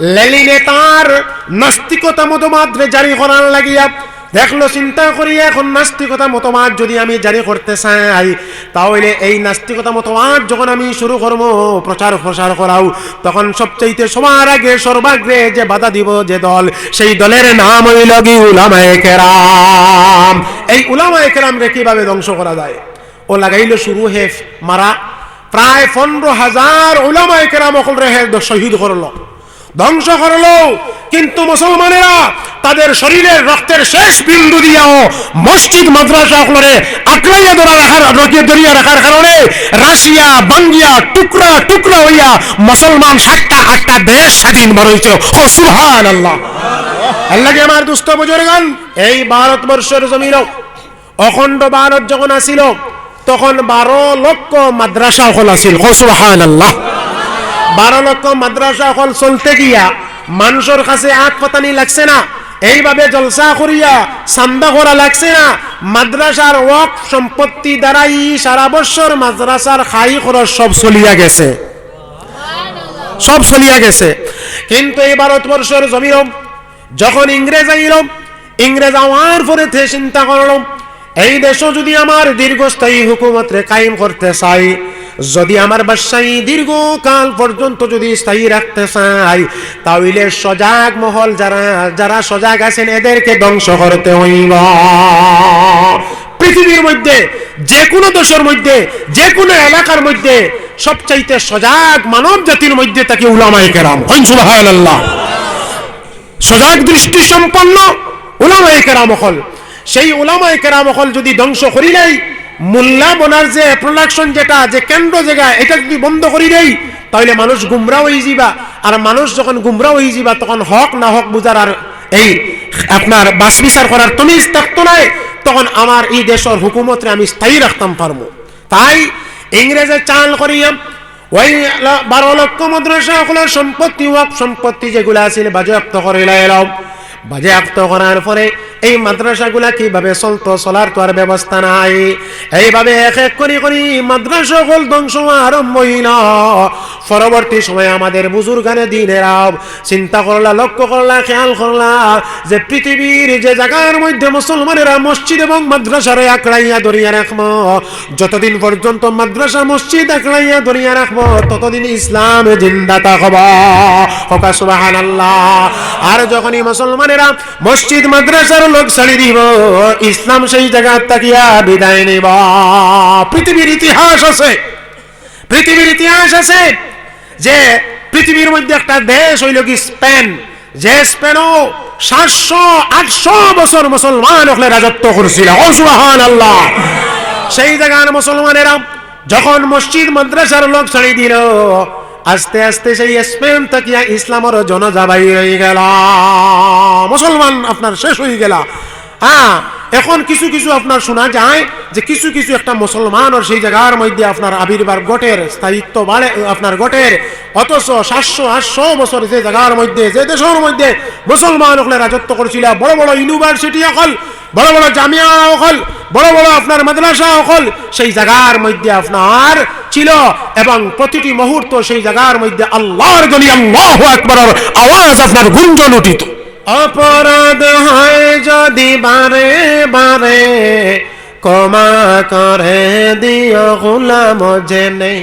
লেলিনে তার নাস্তিকতা মতমাত্রে জারি করার লাগিয়া দেখল, চিন্তা করি এখন নাস্তিকতা মতবাদ যদি আমি জারি করতে চাই, তাহলে এই নাস্তিকতা মতবাদ যখন আমি শুরু করব, প্রচার প্রসার করাও, তখন সবচাইতে সবার আগে, সর্বাগ্রে যে বাধা দিব যে দল, সেই দলের নাম হইল কি উলামায়ে কেরাম। এই উলামায়ে কেরামকে কীভাবে ধ্বংস করা যায়? ও লাগাইল শুরু হে মারা, প্রায় পনেরো হাজার উলামায়ে কেরাম অকল রে শহীদ করল। ধ্বংস করল। কিন্তু মুসলমানেরা তাদের শরীরের রক্তের শেষ বিন্দু দিয়াও মসজিদ, মাদ্রাসা করে আকলাইয়া ধরা রাখার ধরিয়া রাখার কারণে রাশিয়া, বাঙ্গিয়া টুকরা টুকরা হইয়া মুসলমান সাতটা আটটা দেশ স্বাধীন হয়েছে ও সুবহান আল্লাহ আল্লাহকে আমার দুস্থ বুজুর্গান? এই ভারতবর্ষের জমিন অখণ্ড ভারত যখন আসিল, তখন বারো লক্ষ মাদ্রাসা হল আসিল ও সুবহান আল্লাহ বারো লক্ষ মাদ্রাসা হল চলতে গিয়া মানুষের কাছে আট পাতানি লাগছে না। এইভাবে জলসা করিয়া চান্দা করা লাগছে না। মাদ্রাসার ওয়াক সম্পত্তি দ্বারাই সারা বছর মাদ্রাসার খাই খরচ সব চলিয়া গেছে। সব চলিয়া গেছে। কিন্তু এই ভারতবর্ষের জমিন যখন ইংরেজ আইল, ইংরেজ আওয়ার পরে চিন্তা করলাম এই দেশও যদি আমার দীর্ঘস্থায়ী হুকুমতরে কায়েম করতে চাই যদি আমার বাসাই দীর্ঘকাল পর্যন্ত যদি স্থায়ী রাখতে চাই, তাহলে সজাগ মহল যারা যারা সজাগ আছেন, এদেরকে ধ্বংস করতে হইব। পৃথিবীর মধ্যে যে কোনো দেশের মধ্যে যে কোনো এলাকার মধ্যে সবচাইতে সজাগ মানব জাতির মধ্যে তাকে উলামায়ে কেরাম। সুবহানাল্লাহ। সজাগ দৃষ্টি সম্পন্ন ওলামায়ে কেরাম হল। সেই ওলামায়ে কেরাম হল যদি ধ্বংস করি নাই মোল্লা বোনার যে প্রোডাকশন যেটা, যে কেন্দ্র জায়গা, এটা যদি বন্ধ করি দেই, তাহলে মানুষ গুমরা হয়ে যাবা আর মানুষ যখন গুমরা হয়ে যাবা তখন হক না হক বুঝার আর এই আপনার বাস বিচার করার তুমি থাকতো নাই তখন আমার এই দেশের হুকুমতরে আমি স্থায়ী রাখতাম পারব। তাই ইংরেজের চাল করিয়াম, ওই বারো লক্ষ মাদ্রাসা সকলের সম্পত্তি, ওয়াক সম্পত্তি যেগুলো আছিল, বাজেয়াপ্ত করে এলাম বাজেয়াপ্ত করার পরে এই মাদ্রাসাগুলা কীভাবে চলতো, চলার তো আর ব্যবস্থা নাই। এইভাবে এক এক করে করে মাদ্রাসা সকল ধ্বংস আরম্ভ হইল। পরবর্তী সময়ে আমাদের বুজুর্গানে দিনেরাও চিন্তা করলা, লক্ষ্য করলা, খেয়াল করলা যে পৃথিবীর যে জায়গার মধ্যে মুসলমানেরা মসজিদ এবং মাদ্রাসারে আঁকড়াইয়া ধরিয়া রাখব, যতদিন পর্যন্ত মাদ্রাসা মসজিদ আঁকড়াইয়া ধরিয়া রাখব, ততদিন ইসলাম জিন্দা থাকব হকা সুবাহান আল্লাহ আর যখনই মুসলমানেরা মসজিদ, মাদ্রাসার লোক ছাড়ি দিব, ইসলাম সেই জায়গা তাকিয়া বিদায় নিব। পৃথিবীর ইতিহাস আছে, পৃথিবীর ইতিহাস আছে যে পৃথিবীর মধ্যে একটা দেশ হইল কি স্পেন। যে স্পেনও সাতশো, আটশো বছর মুসলমান ওখানে রাজত্ব করছিল। অসুহান আল্লাহ সেই জায়গার মুসলমানেরা যখন মসজিদ, মাদ্রাসার লোক ছাড়ি দিল আস্তে আস্তে সেই স্পেন তাকিয়া ইসলামের জনজাবাই হয়ে গেল। মুসলমান আপনার শেষ হয়ে গেল। হ্যাঁ এখন কিছু কিছু আপনার শোনা যায় যে কিছু কিছু একটা মুসলমানের সেই জায়গার মধ্যে আপনার আবির্ভাব গটের স্থায়িত্ব বাড়ে, আপনার গটের অথচ সাতশো, আটশো বছর যে জায়গার মধ্যে, যে দেশের মধ্যে মুসলমান ওখানে রাজত্ব করেছিল, বড় বড় ইউনিভার্সিটি অকল, বড় বড় জামিয়া অকল বড় বড় আপনার মাদ্রাসা অকল সেই জায়গার মধ্যে আপনার ছিল এবং প্রতিটি মুহূর্ত সেই জায়গার মধ্যে আল্লাহর গলি, আল্লাহ একবার আওয়াজ আপনার গুঞ্জন উঠিত। অপরাধ হয় যদি বারে বারে, ক্ষমা করে দিও গোলাম জেনে।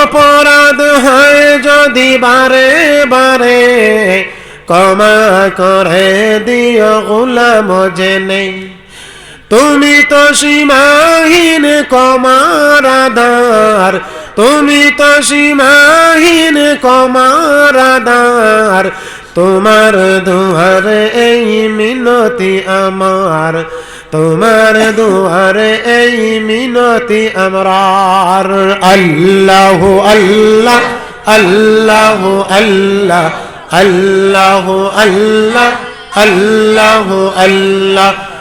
অপরাধ হয় যদি বারে বারে, ক্ষমা করে দিও গোলাম জেনে। তুমি তো সীমাহীন কমার আধার। তুমি তো সীমাহীন কমার তোমার দুয়ার এই মিনতি আমার। তোমার দুয়ার এই মিনতি আমার আল্লাহ আল্লাহ আল্লাহ আল্লাহ আল্লাহ আল্লাহ আল্লাহ আল্লাহ।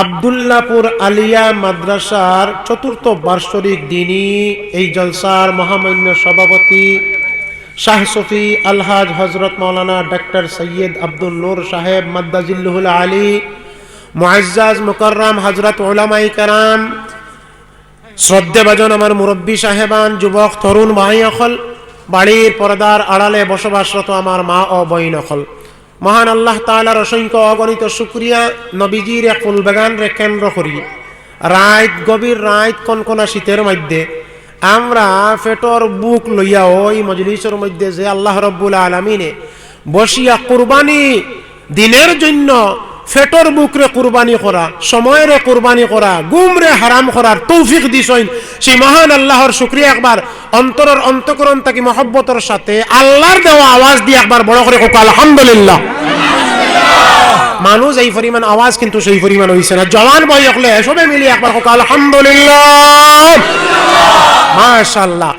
আবদুল্লাপুর আলিয়া মাদ্রাসার চতুর্থ বার্ষিক দিনই এই জলসার মহামান্য সভাপতি শাহ সফি আলহাজ হজরত মৌলানা ডক্টর সৈয়দ আব্দুল নূর সাহেব মাদ্দাজিল্লুহুল আলী, মুআজ্জাজ মুকররম হজরত ওলামাই কারাম, শ্রদ্ধেভাজন আমার মুরব্বী সাহেবান, যুবক, তরুণ ভাই অকল বাড়ির পর্দার আড়ালে বসবাসরত আমার মা ও বইন অকল মহান আল্লাহ তালার অসংখ্য অগণিত শুক্রিয়া নবীজির এক ফুলবাগান রে কেন্দ্র করি। রাত গভীর রাত কনকনা শীতের মধ্যে আমরা ফেটর বুক লইয়া ওই মজলিসের মধ্যে যে আল্লাহ রব্বুল আলমিনে বসিয়া কুরবানি দিনের জন্য ফেটর বুকরে কুরবানি করা সময়ের কুরবানি করা গুমরে হারাম করার তৌফিক দিছইন সেই মহান আল্লাহর শুক্রিয়া একবার অন্তরের অন্তকরণ তাকে মহব্বতের সাথে আল্লাহর দেওয়া আওয়াজ দিয়ে একবার বড় করে কোক আলহামদুলিল্লাহ। মানুষ এই পরিমাণ আওয়াজ কিন্তু সেই পরিমাণ হইছে না। জওয়ান বই হলে সবে মিলিয়ে একবার কোক আলহামদুলিল্লাহ। মাশাআল্লাহ।